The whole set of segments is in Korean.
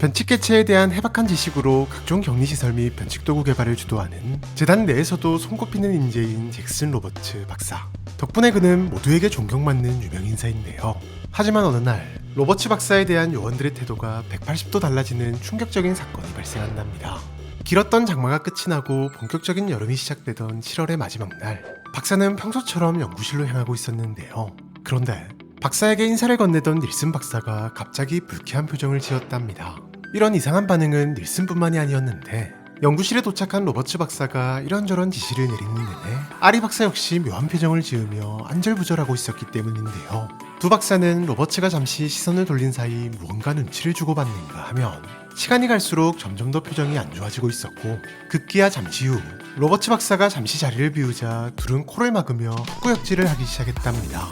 변칙 개체에 대한 해박한 지식으로 각종 격리시설 및 변칙 도구 개발을 주도하는 재단 내에서도 손꼽히는 인재인 잭슨 로버츠 박사. 덕분에 그는 모두에게 존경받는 유명 인사인데요. 하지만 어느 날 로버츠 박사에 대한 요원들의 태도가 180도 달라지는 충격적인 사건이 발생한답니다. 길었던 장마가 끝이 나고 본격적인 여름이 시작되던 7월의 마지막 날, 박사는 평소처럼 연구실로 향하고 있었는데요. 그런데 박사에게 인사를 건네던 닐슨 박사가 갑자기 불쾌한 표정을 지었답니다. 이런 이상한 반응은 닐슨뿐만이 아니었는데 연구실에 도착한 로버츠 박사가 이런저런 지시를 내리는 내내 아리 박사 역시 묘한 표정을 지으며 안절부절하고 있었기 때문인데요. 두 박사는 로버츠가 잠시 시선을 돌린 사이 무언가 눈치를 주고받는가 하면 시간이 갈수록 점점 더 표정이 안 좋아지고 있었고 급기야 잠시 후 로버츠 박사가 잠시 자리를 비우자 둘은 코를 막으며 헛구역질을 하기 시작했답니다.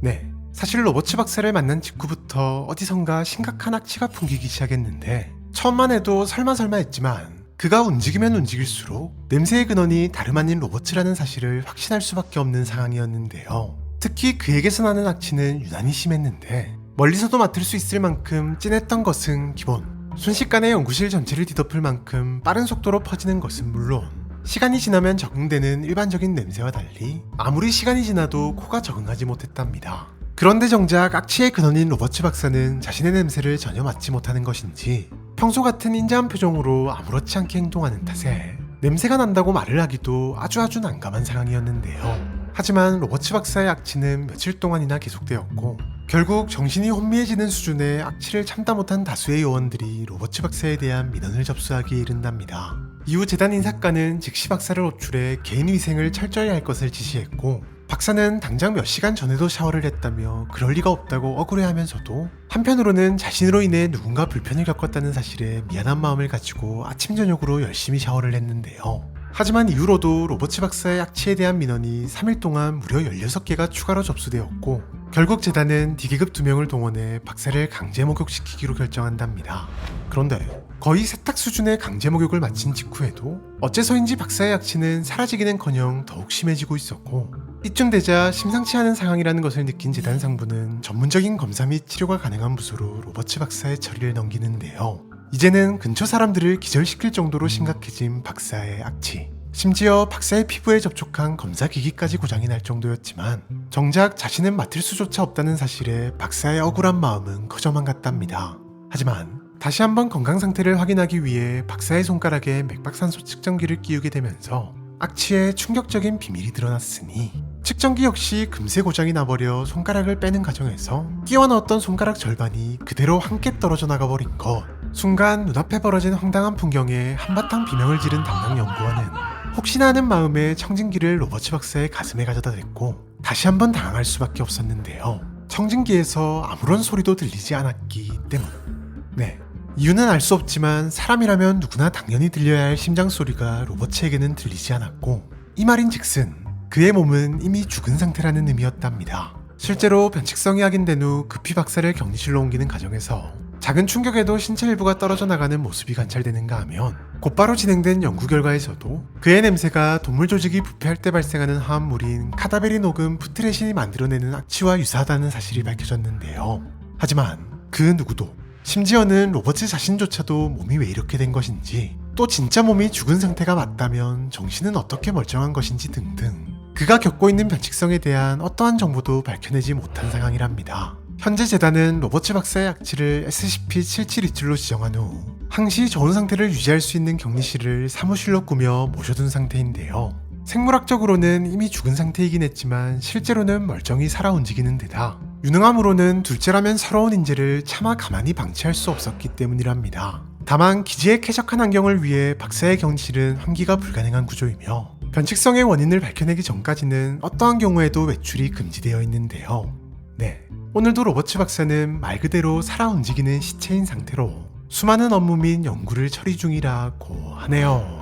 네, 사실 로버츠 박사를 만난 직후부터 어디선가 심각한 악취가 풍기기 시작했는데 처음만 해도 설마설마 했지만 그가 움직이면 움직일수록 냄새의 근원이 다름 아닌 로버츠라는 사실을 확신할 수밖에 없는 상황이었는데요. 특히 그에게서 나는 악취는 유난히 심했는데 멀리서도 맡을 수 있을 만큼 진했던 것은 기본 순식간에 연구실 전체를 뒤덮을 만큼 빠른 속도로 퍼지는 것은 물론 시간이 지나면 적응되는 일반적인 냄새와 달리 아무리 시간이 지나도 코가 적응하지 못했답니다. 그런데 정작 악취의 근원인 로버츠 박사는 자신의 냄새를 전혀 맡지 못하는 것인지 평소 같은 인자한 표정으로 아무렇지 않게 행동하는 탓에 냄새가 난다고 말을 하기도 아주 아주 난감한 상황이었는데요. 하지만 로버츠 박사의 악취는 며칠 동안이나 계속되었고 결국 정신이 혼미해지는 수준의 악취를 참다 못한 다수의 요원들이 로버츠 박사에 대한 민원을 접수하기에 이른답니다. 이후 재단 인사과는 즉시 박사를 호출해 개인 위생을 철저히 할 것을 지시했고 박사는 당장 몇 시간 전에도 샤워를 했다며 그럴 리가 없다고 억울해하면서도 한편으로는 자신으로 인해 누군가 불편을 겪었다는 사실에 미안한 마음을 가지고 아침 저녁으로 열심히 샤워를 했는데요. 하지만 이후로도 로버츠 박사의 악취에 대한 민원이 3일 동안 무려 16개가 추가로 접수되었고 결국 재단은 D계급 2명을 동원해 박사를 강제 목욕시키기로 결정한답니다. 그런데 거의 세탁 수준의 강제 목욕을 마친 직후에도 어째서인지 박사의 악취는 사라지기는커녕 더욱 심해지고 있었고 이쯤 되자 심상치 않은 상황이라는 것을 느낀 재단 상부는 전문적인 검사 및 치료가 가능한 부서로 로버츠 박사의 처리를 넘기는데요. 이제는 근처 사람들을 기절시킬 정도로 심각해진 박사의 악취. 심지어 박사의 피부에 접촉한 검사 기기까지 고장이 날 정도였지만 정작 자신은 맡을 수조차 없다는 사실에 박사의 억울한 마음은 커져만 갔답니다. 하지만 다시 한번 건강 상태를 확인하기 위해 박사의 손가락에 맥박산소 측정기를 끼우게 되면서 악취의 충격적인 비밀이 드러났으니 측정기 역시 금세 고장이 나버려 손가락을 빼는 과정에서 끼워 넣었던 손가락 절반이 그대로 함께 떨어져 나가버린 것. 순간 눈앞에 벌어진 황당한 풍경에 한바탕 비명을 지른 담당 연구원은 혹시나 하는 마음에 청진기를 로버츠 박사의 가슴에 가져다 댔고 다시 한번 당황할 수밖에 없었는데요. 청진기에서 아무런 소리도 들리지 않았기 때문. 네. 이유는 알 수 없지만 사람이라면 누구나 당연히 들려야 할 심장 소리가 로버츠에게는 들리지 않았고 이 말인 즉슨 그의 몸은 이미 죽은 상태라는 의미였답니다. 실제로 변칙성이 확인된 후 급히 박사를 격리실로 옮기는 과정에서 작은 충격에도 신체 일부가 떨어져 나가는 모습이 관찰되는가 하면 곧바로 진행된 연구 결과에서도 그의 냄새가 동물 조직이 부패할 때 발생하는 화합물인 카다베리 녹음 푸트레신이 만들어내는 악취와 유사하다는 사실이 밝혀졌는데요. 하지만 그 누구도 심지어는 로버츠 자신조차도 몸이 왜 이렇게 된 것인지 또 진짜 몸이 죽은 상태가 맞다면 정신은 어떻게 멀쩡한 것인지 등등 그가 겪고 있는 변칙성에 대한 어떠한 정보도 밝혀내지 못한 상황이랍니다. 현재 재단은 로버츠 박사의 악취를 SCP-7727로 지정한 후 항시 저온 상태를 유지할 수 있는 격리실을 사무실로 꾸며 모셔둔 상태인데요. 생물학적으로는 이미 죽은 상태이긴 했지만 실제로는 멀쩡히 살아 움직이는 데다 유능함으로는 둘째라면 서러운 인재를 차마 가만히 방치할 수 없었기 때문이랍니다. 다만 기지의 쾌적한 환경을 위해 박사의 격리실은 환기가 불가능한 구조이며 변칙성의 원인을 밝혀내기 전까지는 어떠한 경우에도 외출이 금지되어 있는데요. 네. 오늘도 로버츠 박사는 말 그대로 살아 움직이는 시체인 상태로 수많은 업무 및 연구를 처리 중이라고 하네요.